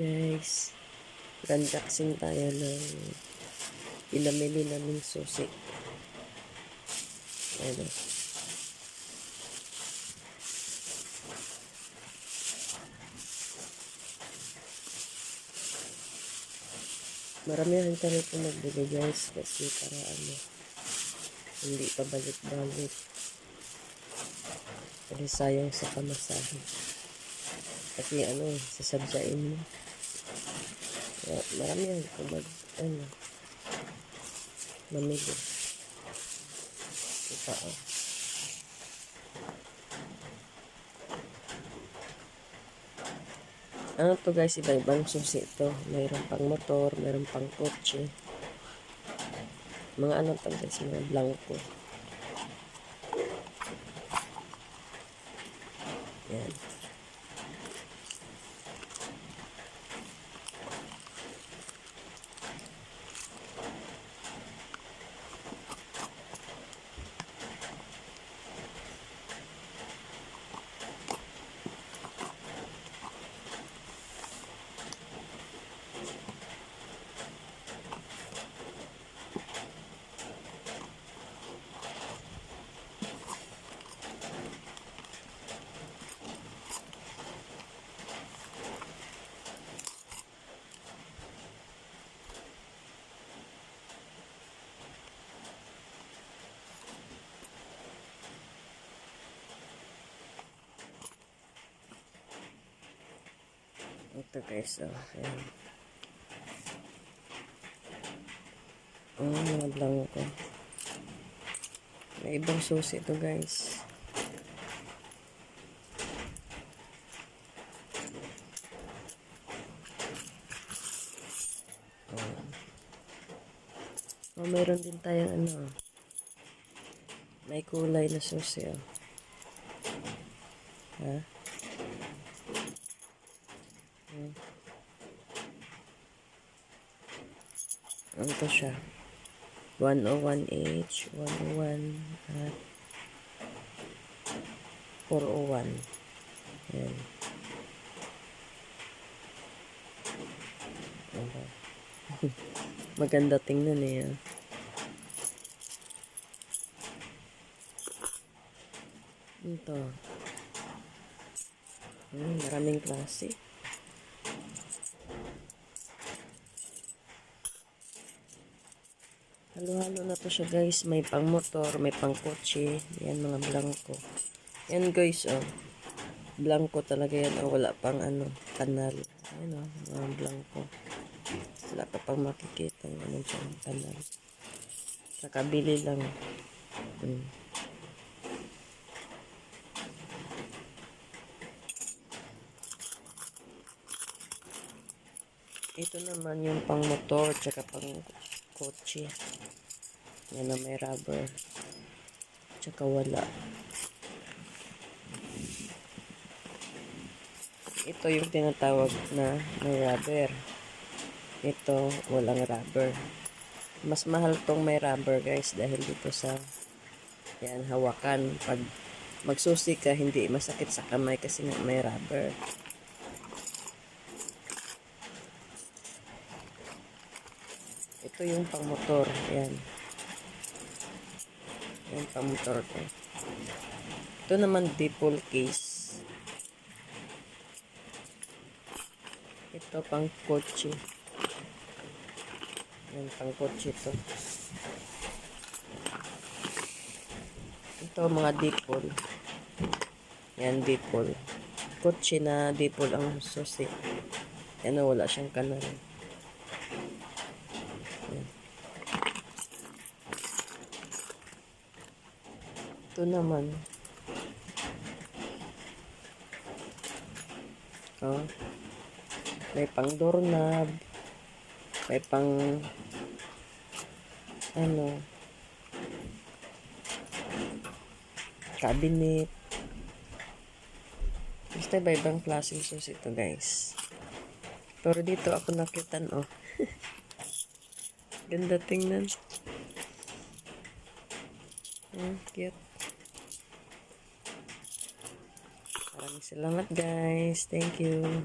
mag-unboxing tayo ng pinamili naming susi. Ayan o. Maramihan kami po nagbili guys kasi para ano hindi pa balik-balik. Kasi sayang sa pamasahe. Kasi ano, sasabsain mo. Kaya maramihan ko mag, ano, mamili. Ito oh. Ano to guys, iba-ibang susi ito. Mayroon pang motor, mayroon pang kotse. Mga ano to guys, mga blanco. Yan. Ito guys, oh. Ayan. Oh, mga blanco. May ibang susi ito guys. Oh. Oh, meron din tayong ano. May kulay na susi, oh. Ha? Ano to siya? 101H, 101 at 401. Yan. Ano? Maganda tingnan eh. ah. Ito. Hmm, maraming klase. Halo-halo na to siya guys. May pang motor, may pang kotse. Yan mga blanco. Yan guys oh. Blanco talaga yan. Oh, wala pang ano, kanal. Ayan oh, mga blanco. Wala pa pang makikita ng ano dyan, kanal. Nakabili lang. Hmm. Ito naman yung pang motor, tsaka pang kotse. Yan na may rubber. Tsaka wala. Ito yung tinatawag na may rubber. Ito, walang rubber. Mas mahal tong may rubber guys dahil dito sa yan, hawakan. Pag magsusi ka, hindi masakit sa kamay kasi nga may rubber. Ito yung pang motor. Yan pang motor ko. Ito naman dipole case. Ito pang kotse. Yan pang kotse to. Ito mga dipole. Yan dipole. Kotse na dipole ang susi. Yan wala siyang kanal. Ito naman. Oh. May pang doorknob. May pang ano cabinet. Basta iba ibang klaseng sus ito guys. Pero dito ako nakita oh. Ganda tingnan. Hmm, cute. Maraming salamat guys. Thank you.